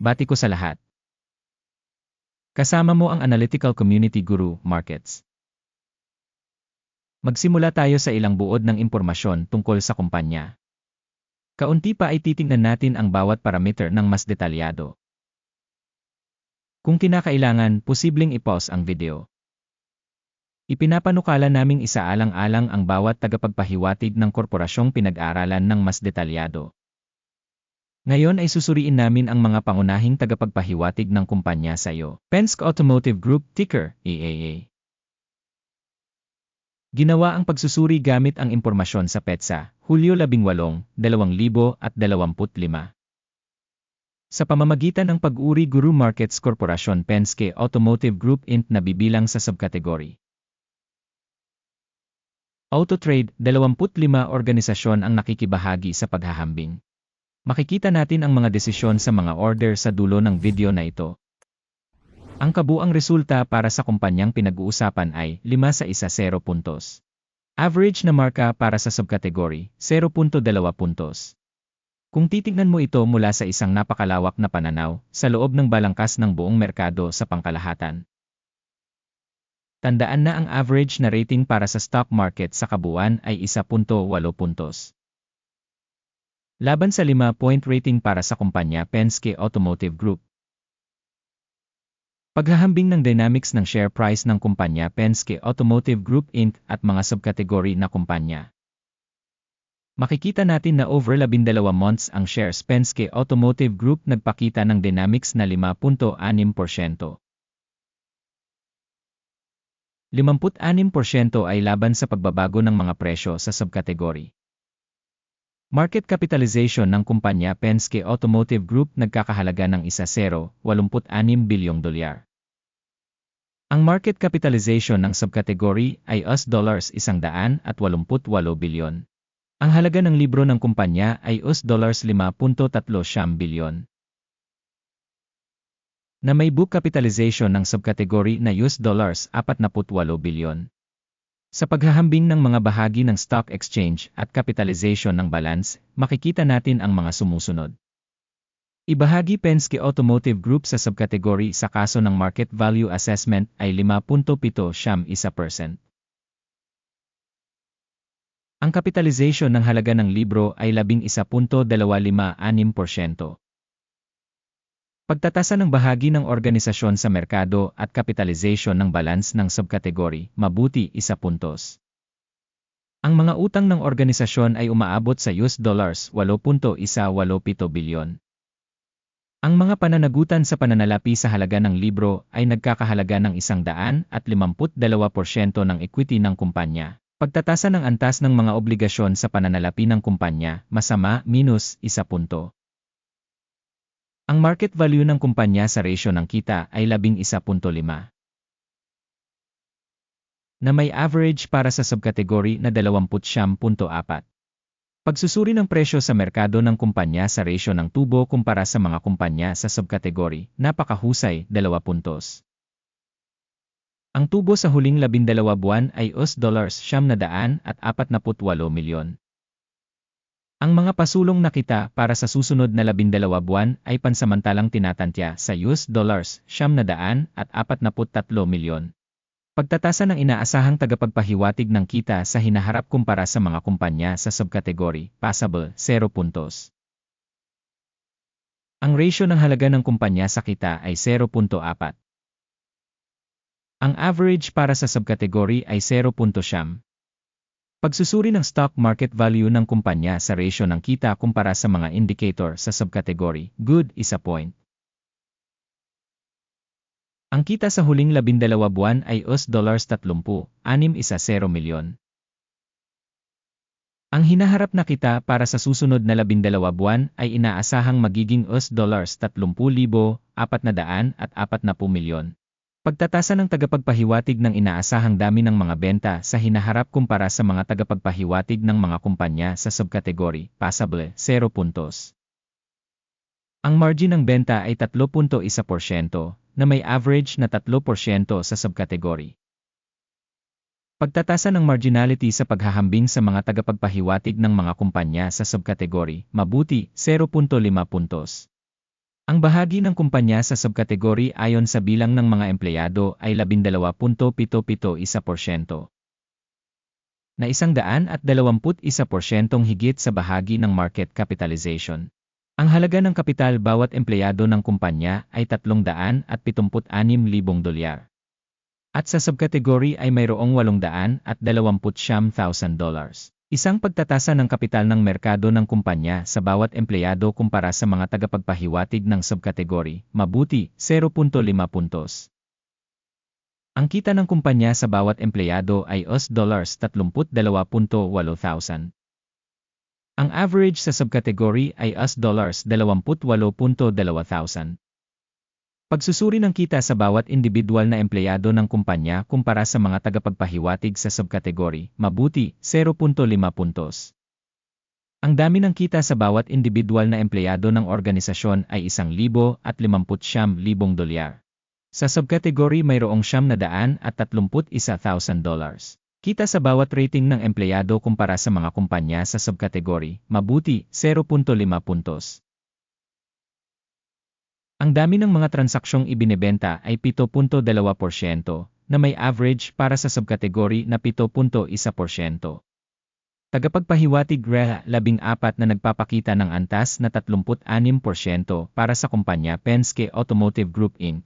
bati ko sa lahat. Kasama mo ang Analytical Community Guru, Markets. Magsimula tayo sa ilang buod ng impormasyon tungkol sa kumpanya. Kaunti pa ay titingnan natin ang bawat parameter ng mas detalyado. Kung kinakailangan, posibleng i-pause ang video. Ipinapanukala naming isaalang-alang ang bawat tagapagpahiwatig ng korporasyong pinag-aralan ng mas detalyado. Ngayon ay susuriin namin ang mga pangunahing tagapagpahiwatig ng kumpanya sa iyo. Penske Automotive Group, ticker, EAA. Ginawa ang pagsusuri gamit ang impormasyon sa PETSA, Hulyo 18, 2025. Sa pamamagitan ng pag-uri Guru Markets Corporation Penske Automotive Group Inc. na bibilang sa subkategory. Autotrade, 25 organisasyon ang nakikibahagi sa paghahambing. Makikita natin ang mga desisyon sa mga order sa dulo ng video na ito. Ang kabuang resulta para sa kumpanyang pinag-uusapan ay 5 sa isa 0 puntos. Average na marka para sa subkategory, 0.2 puntos. Kung titignan mo ito mula sa isang napakalawak na pananaw, sa loob ng balangkas ng buong merkado sa pangkalahatan, Tandaan na ang average na rating para sa stock market sa kabuuan ay 1.8 puntos. Laban sa 5-point rating para sa kumpanya Penske Automotive Group. Paghahambing ng dynamics ng share price ng kumpanya Penske Automotive Group Inc. at mga subkategory na kumpanya. Makikita natin na over 12 months ang shares Penske Automotive Group nagpakita ng dynamics na 5.6%. 56% ay laban sa pagbabago ng mga presyo sa subkategory. Market capitalization ng kumpanya Penske Automotive Group nagkakahalaga ng 1.086 bilyong dolyar. Ang market capitalization ng subkategory ay US dollars 188 bilyon. Ang halaga ng libro ng kumpanya ay US dollars 5.3 bilyon na may book capitalization ng subkategory na US dollars 48 bilyon. Sa paghahambing ng mga bahagi ng stock exchange at capitalization ng balance, makikita natin ang mga sumusunod. Ibahagi Penske Automotive Group sa subkategory sa kaso ng market value assessment ay 5.7 Ang capitalization ng halaga ng libro ay 11.256%. Pagtatasa ng bahagi ng organisasyon sa merkado at kapitalization ng balance ng subkategory, mabuti isa puntos. Ang mga utang ng organisasyon ay umaabot sa US dollars 8.187 bilyon. Ang mga pananagutan sa pananalapi sa halaga ng libro ay nagkakahalaga ng 152% ng equity ng kumpanya. Pagtatasa ng antas ng mga obligasyon sa pananalapi ng kumpanya, masama, minus, isa punto. Ang market value ng kumpanya sa ratio ng kita ay 11.5 na may average para sa subkategory na 20.4. Pagsusuri ng presyo sa merkado ng kumpanya sa ratio ng tubo kumpara sa mga kumpanya sa subkategory, napakahusay, 2 puntos. Ang tubo sa huling 12 buwan ay US dollars siyam na daan at 48 milyon. Ang mga pasulong na kita para sa susunod na labindalawa buwan ay pansamantalang tinatantya sa US dollars siyam na daan at 43 milyon. Pagtatasa ng inaasahang tagapagpahiwatig ng kita sa hinaharap kumpara sa mga kumpanya sa subkategory, passable, 0 puntos. Ang ratio ng halaga ng kumpanya sa kita ay 0.4. Ang average para sa subkategory ay 0.7. Pagsusuri ng stock market value ng kumpanya sa ratio ng kita kumpara sa mga indicator sa subkategory, good, isa point. Ang kita sa huling labindalawa buwan ay US dollars 30, 6 isa 0 milyon. Ang hinaharap na kita para sa susunod na labindalawa buwan ay inaasahang magiging US dollars 30,400 at 40 milyon. Pagtatasa ng tagapagpahiwatig ng inaasahang dami ng mga benta sa hinaharap kumpara sa mga tagapagpahiwatig ng mga kumpanya sa subkategory, passable, 0 puntos. Ang margin ng benta ay 3.1% na may average na 3% sa subkategory. Pagtatasa ng marginality sa paghahambing sa mga tagapagpahiwatig ng mga kumpanya sa subkategory, mabuti, 0.5 puntos. Ang bahagi ng kumpanya sa subkategory ayon sa bilang ng mga empleyado ay 12.771%. Na isang daan at 21% higit sa bahagi ng market capitalization. Ang halaga ng kapital bawat empleyado ng kumpanya ay 376,000 dolyar. At sa subkategory ay mayroong 800 at 29,000 dollars. Isang pagtatasa ng kapital ng merkado ng kumpanya sa bawat empleyado kumpara sa mga tagapagpahiwatig ng subkategory, mabuti, 0.5 puntos. Ang kita ng kumpanya sa bawat empleyado ay US dollars 32.8,000. Ang average sa subkategory ay US dollars 28.2,000. Pagsusuri ng kita sa bawat individual na empleyado ng kumpanya kumpara sa mga tagapagpahiwatig sa subkategory, mabuti, 0.5 puntos. Ang dami ng kita sa bawat individual na empleyado ng organisasyon ay 1,000 at 50,000 dolyar. Sa subkategory mayroong siyam na daan at 31,000 dollars. Kita sa bawat rating ng empleyado kumpara sa mga kumpanya sa subkategory, mabuti, 0.5 puntos. Ang dami ng mga transaksyong ibinebenta ay 7.2% na may average para sa subkategory na 7.1%. Tagapagpahiwatig REA 14 na nagpapakita ng antas na 36% para sa kumpanya Penske Automotive Group Inc.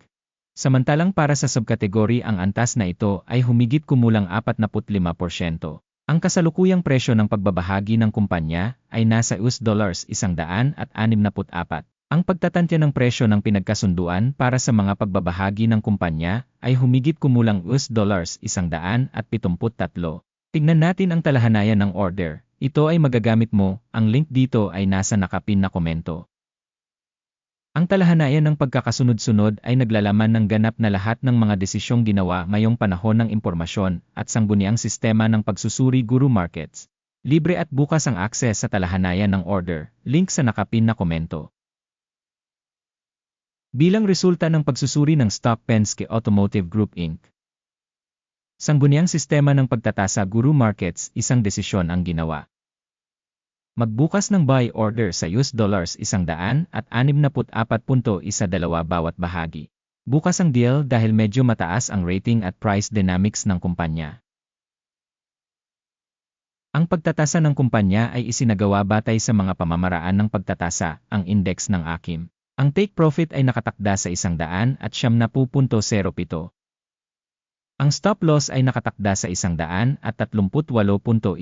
Samantalang para sa subkategory ang antas na ito ay humigit kumulang 45%. Ang kasalukuyang presyo ng pagbabahagi ng kumpanya ay nasa US dollars 164. Ang pagtatantya ng presyo ng pinagkasunduan para sa mga pagbabahagi ng kumpanya ay humigit kumulang US dollars 173. Tignan natin ang talahanayan ng order. Ito ay magagamit mo, ang link dito ay nasa nakapin na komento. Ang talahanayan ng pagkakasunod-sunod ay naglalaman ng ganap na lahat ng mga desisyong ginawa ngayong panahon ng impormasyon at sangguniang sistema ng pagsusuri Guru Markets. Libre at bukas ang akses sa talahanayan ng order, link sa nakapin na komento. Bilang resulta ng pagsusuri ng Stock Penske Automotive Group Inc. Sangguniang sistema ng pagtatasa Guru Markets, isang desisyon ang ginawa. Magbukas ng buy order sa US dollars 100 at 64.12 bawat bahagi. Bukas ang deal dahil medyo mataas ang rating at price dynamics ng kumpanya. Ang pagtatasa ng kumpanya ay isinagawa batay sa mga pamamaraan ng pagtatasa, ang index ng AKIM. Ang take profit ay nakatakda sa isang daan at siyam na pupunto 07. Ang stop loss ay nakatakda sa isang daan at 38.17.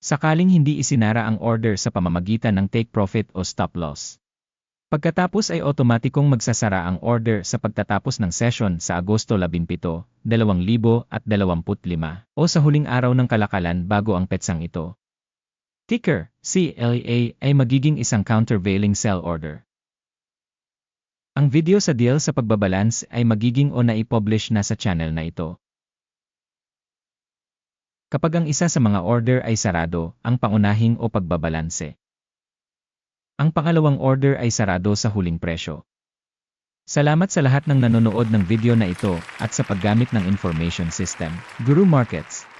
Sakaling hindi isinara ang order sa pamamagitan ng take profit o stop loss. Pagkatapos ay otomatikong magsasara ang order sa pagtatapos ng session sa Agosto 17, 2025 o sa huling araw ng kalakalan bago ang petsang ito. Ticker, CLA ay magiging isang countervailing sell order. Ang video sa deal sa pagbabalance ay magiging o naipublish na sa channel na ito. Kapag ang isa sa mga order ay sarado, ang pangunahing o pagbabalanse. Ang pangalawang order ay sarado sa huling presyo. Salamat sa lahat ng nanonood ng video na ito at sa paggamit ng information system, Guru Markets.